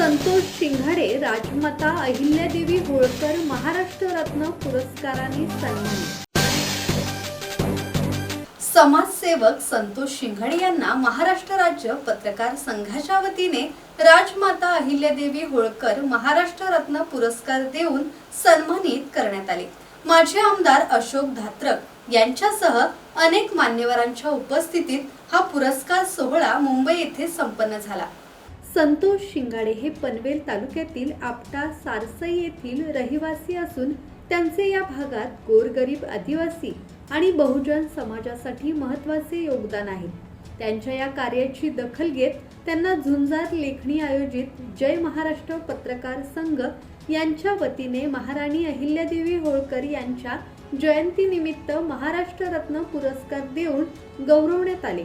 संतोष शिंघाडे राजमाता अहिल्यादेवी होळकर महाराष्ट्र रत्न पुरस्काराने सन्मानित. समाजसेवक संतोष शिंघाडे यांना महाराष्ट्र राज्य पत्रकार संघाच्या वतीने राजमाता अहिल्यादेवी होळकर महाराष्ट्र रत्न पुरस्कार देऊन सन्मानित करण्यात आले. माजी आमदार अशोक धात्रक यांच्यासह अनेक मान्यवरांच्या उपस्थितीत हा पुरस्कार सोहळा मुंबई येथे संपन्न झाला. संतोष शिंगाडे हे पनवेल तालुक्यातील आपटा सारसई येथील रहिवासी असून त्यांचे या भागात गोरगरीब आदिवासी आणि बहुजन समाजासाठी महत्त्वाचे योगदान आहे. त्यांच्या या कार्याची दखल घेत त्यांना झुंजार लेखणी आयोजित जय महाराष्ट्र पत्रकार संघ यांच्या वतीने महाराणी अहिल्यादेवी होळकर यांच्या जयंतीनिमित्त महाराष्ट्र रत्न पुरस्कार देऊन गौरवण्यात आले.